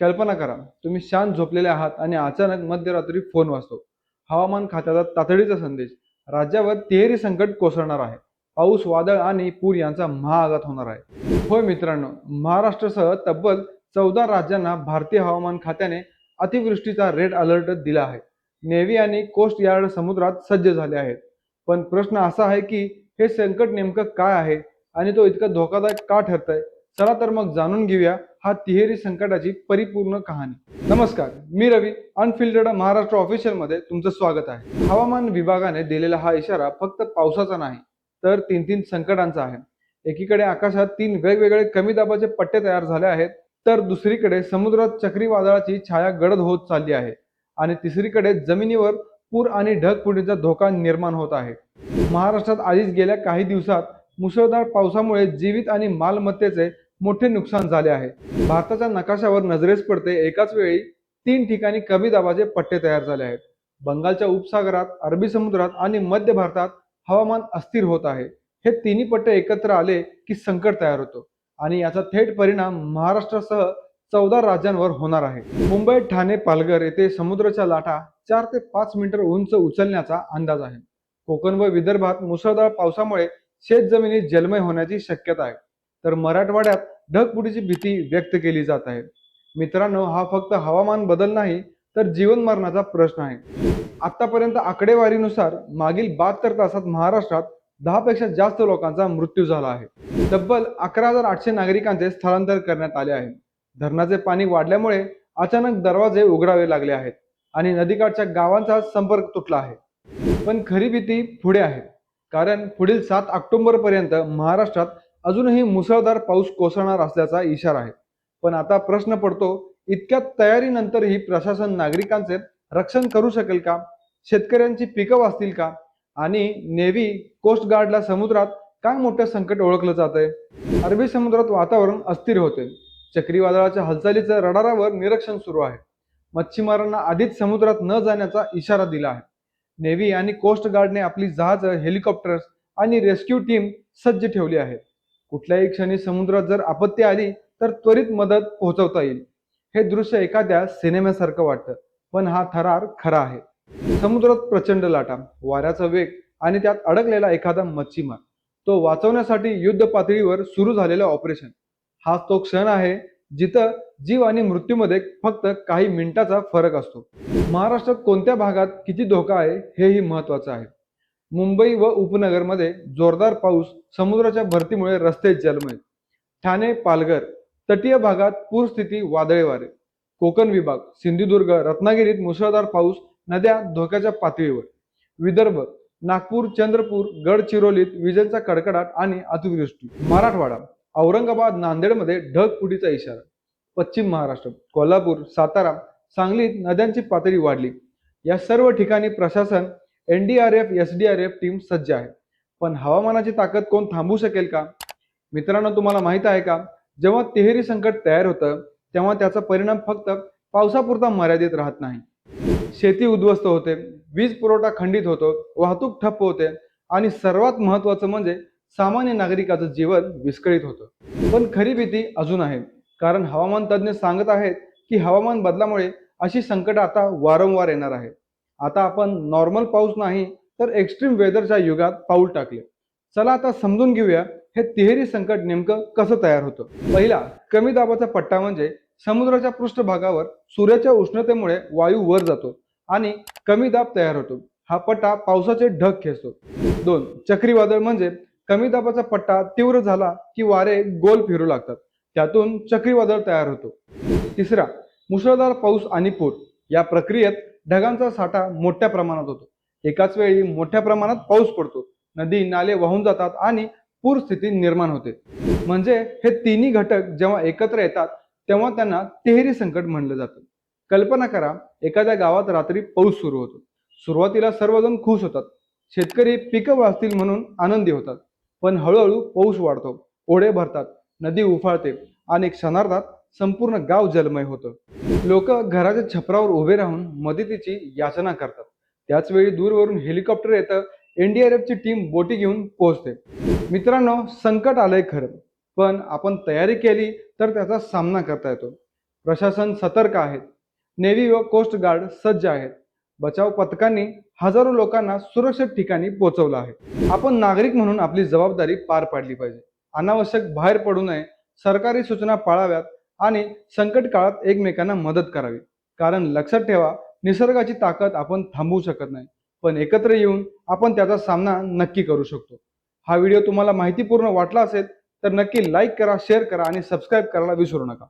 कल्पना करा तुम्ही शांत झोपलेले आहात आणि अचानक मध्यरात्री फोन वाचतो हवामान खात्याचा तातडीचा संदेश. राज्यावर तिहेरी संकट कोसळणार आहे. पाऊस वादळ आणि पूर यांचा महाआघात होणार आहे. होय मित्रांनो महाराष्ट्रासह तब्बल चौदा राज्यांना भारतीय हवामान खात्याने अतिवृष्टीचा रेड अलर्ट दिला आहे. नेव्ही आणि कोस्ट यार्ड समुद्रात सज्ज झाले आहेत. पण प्रश्न असा आहे की हे संकट नेमकं काय आहे? आणि तो इतका धोकादायक का ठरत आहे चला तर मग जाणून घेऊया हा तिहेरी संकटाची परिपूर्ण कहाणी. नमस्कार मी रवी अनफिल्टर्ड महाराष्ट्र ऑफिशियलमध्ये तुमचं स्वागत आहे. हवामान विभागाने दिलेला हा इशारा फक्त पावसाचा नाही तर तीन तीन संकटांचा आहे. एकीकडे आकाशात तीन वेगवेगळे कमी दाबाचे पट्टे तयार झाले आहेत तर दुसरीकडे समुद्रात चक्रीवादळाची छाया गडद होत चालली आहे आणि तिसरीकडे जमिनीवर पूर आणि ढगफुटीचा धोका निर्माण होत आहे. महाराष्ट्रात आधीच गेल्या काही दिवसात मुसळधार पावसामुळे जीवित आणि मालमत्तेचे मोठे नुकसान झाले आहे. भारताच्या नकाशावर नजरेस पडते एकाच वेळी तीन ठिकाणी कमी दाबाचे पट्टे तयार झाले आहेत. बंगालच्या उपसागरात अरबी समुद्रात आणि मध्य भारतात हवामान अस्थिर होत आहे. हे तिन्ही पट्टे एकत्र आले की संकट तयार होतो आणि याचा थेट परिणाम महाराष्ट्रासह चौदा राज्यांवर होणार आहे. मुंबई ठाणे पालघर येथे समुद्राच्या लाटा चार ते पाच मीटर उंच उचलण्याचा अंदाज आहे. कोकण व विदर्भात मुसळधार पावसामुळे शेत जमिनी जलमय होण्याची शक्यता आहे. तर मराठवाड्यात ढगफुटीची भीती व्यक्त केली जात आहे. मित्रांनो हा फक्त हवामान बदल नाही तर जीवन मरणाचा प्रश्न आहे. आतापर्यंत आकडेवारीनुसार मागील बहात्तर तासात महाराष्ट्रात दहा पेक्षा जास्त लोकांचा मृत्यू झाला आहे. तब्बल अकरा हजार आठशे नागरिकांचे स्थलांतर करण्यात आले आहे. धरणाचे पाणी वाढल्यामुळे अचानक दरवाजे उघडावे लागले आहेत आणि नदीकाठच्या गावांचा संपर्क तुटला आहे. पण खरी भीती पुढे आहे. कारण पुढील सात ऑक्टोबर पर्यंत महाराष्ट्रात अजूनही मुसळधार पाऊस कोसळणार असल्याचा इशारा आहे. पण आता प्रश्न पडतो इतक्या तयारीनंतरही प्रशासन नागरिकांचे रक्षण करू शकेल का? शेतकऱ्यांची पिकं वाचतील का? आणि नेव्ही कोस्ट गार्डला समुद्रात काय मोठं संकट ओळखलं जात आहे अरबी समुद्रात वातावरण अस्थिर होते. चक्रीवादळाच्या हालचालीचं रडारावर निरीक्षण सुरू आहे. मच्छीमारांना आधीच समुद्रात न जाण्याचा इशारा दिला आहे. नेव्ही आणि कोस्ट गार्डने आपली जहाजं हेलिकॉप्टर्स आणि रेस्क्यू टीम सज्ज ठेवली आहे कुठल्याही क्षणी समुद्रात जर आपत्ती आली तर त्वरित मदत पोहोचवता येईल. हे दृश्य एखाद्या सिनेमासारखं वाटतं पण हा थरार खरा आहे. समुद्रात प्रचंड लाटा वाऱ्याचा वेग आणि त्यात अडकलेला एखादा मच्छीमार. तो वाचवण्यासाठी युद्ध पातळीवर सुरू झालेलं ऑपरेशन. हा तो क्षण आहे जिथं जीव आणि मृत्यूमध्ये फक्त काही मिनिटाचा फरक असतो. महाराष्ट्रात कोणत्या भागात किती धोका आहे हेही महत्वाचं आहे. मुंबई व उपनगरमध्ये जोरदार पाऊस समुद्राच्या भरतीमुळे रस्ते जलमय. ठाणे पालघर तटीय भागात पूरस्थिती वादळी वारे कोकण विभाग सिंधुदुर्ग रत्नागिरीत मुसळधार पाऊस नद्या धोक्याच्या पातळीवर. विदर्भ नागपूर चंद्रपूर गडचिरोलीत विजेचा कडकडाट आणि अतिवृष्टी. मराठवाडा औरंगाबाद नांदेडमध्ये ढगफुटीचा इशारा. पश्चिम महाराष्ट्र कोल्हापूर सातारा सांगलीत नद्यांची पातळी वाढली. या सर्व ठिकाणी प्रशासन N D R F S D R F team सज्ज आहे. पण हवामानाची ताकद कोण थांबवू शकेल का? मित्रांनो तुम्हाला माहीत आहे का? जेव्हा तिहेरी संकट तयार होतं तेव्हा त्याचा परिणाम फक्त पावसापुरता मर्यादित राहत नाही. शेती उद्ध्वस्त होते वीज पुरवठा खंडित होतो वाहतूक ठप्प होते आणि सर्वात महत्वाचं म्हणजे सामान्य नागरिकाचं जीवन विस्कळीत होतं. पण खरी भीती अजून आहे कारण हवामान तज्ज्ञ सांगत आहेत की हवामान बदलामुळे अशी संकट आता वारंवार येणार आहे आता आपण नॉर्मल पाऊस नाही तर एक्स्ट्रीम वेदरच्या युगात पाऊल टाकले. चला आता समजून घेऊया हे तिहेरी संकट नेमकं कसं तयार होतं. पहिला कमी दाबाचा पट्टा म्हणजे समुद्राच्या पृष्ठभागावर सूर्याच्या उष्णतेमुळे वायू वर जातो आणि कमी दाब तयार होतो. हा पट्टा पावसाचे ढग खेचतो. दोन चक्रीवादळ म्हणजे कमी दाबाचा पट्टा तीव्र झाला की वारे गोल फिरू लागतात. त्यातून चक्रीवादळ तयार होतो. तिसरा मुसळधार पाऊस आणि पूर. या प्रक्रियेत ढगांचा साठा मोठ्या प्रमाणात होतो. एकाच वेळी मोठ्या प्रमाणात पाऊस पडतो. नदी नाले वाहून जातात आणि पूर स्थिती निर्माण होते. म्हणजे हे तिन्ही घटक जेव्हा एकत्र येतात तेव्हा त्यांना तिहेरी संकट म्हणलं जातं. कल्पना करा एखाद्या गावात रात्री पाऊस सुरू होतो. सुरुवातीला सर्वजण खुश होतात. शेतकरी पिकं वाचतील म्हणून आनंदी होतात. पण हळूहळू पाऊस वाढतो. ओढे भरतात. नदी उफाळते. आणि क्षणार्धात संपूर्ण गाव जलमय होतं. लोक घराच्या छपरावर उभे राहून मदतीची याचना करतात. त्याच वेळी दूरवरून हेलिकॉप्टर येतं. एनडीआरएफची टीम बोटी घेऊन पोहोचते. मित्रांनो संकट आलंय खरं पण आपण तयारी केली तर त्याचा सामना करता येतो. प्रशासन सतर्क आहेत. नेव्ही व कोस्ट गार्ड सज्ज आहेत. बचाव पथकांनी हजारो लोकांना सुरक्षित ठिकाणी पोहोचवलं आहे. आपण नागरिक म्हणून आपली जबाबदारी पार पाडली पाहिजे. अनावश्यक बाहेर पडू नये. सरकारी सूचना पाळाव्यात. आणि संकट काळात एकमेकांना मदत करावी. कारण लक्षात ठेवा निसर्गाची ताकद आपण थांबवू शकत नाही पण एकत्र येऊन आपण त्याचा सामना नक्की करू शकतो. हा व्हिडिओ तुम्हाला माहितीपूर्ण वाटला असेल तर नक्की लाईक करा शेअर करा आणि सबस्क्राईब करायला विसरू नका.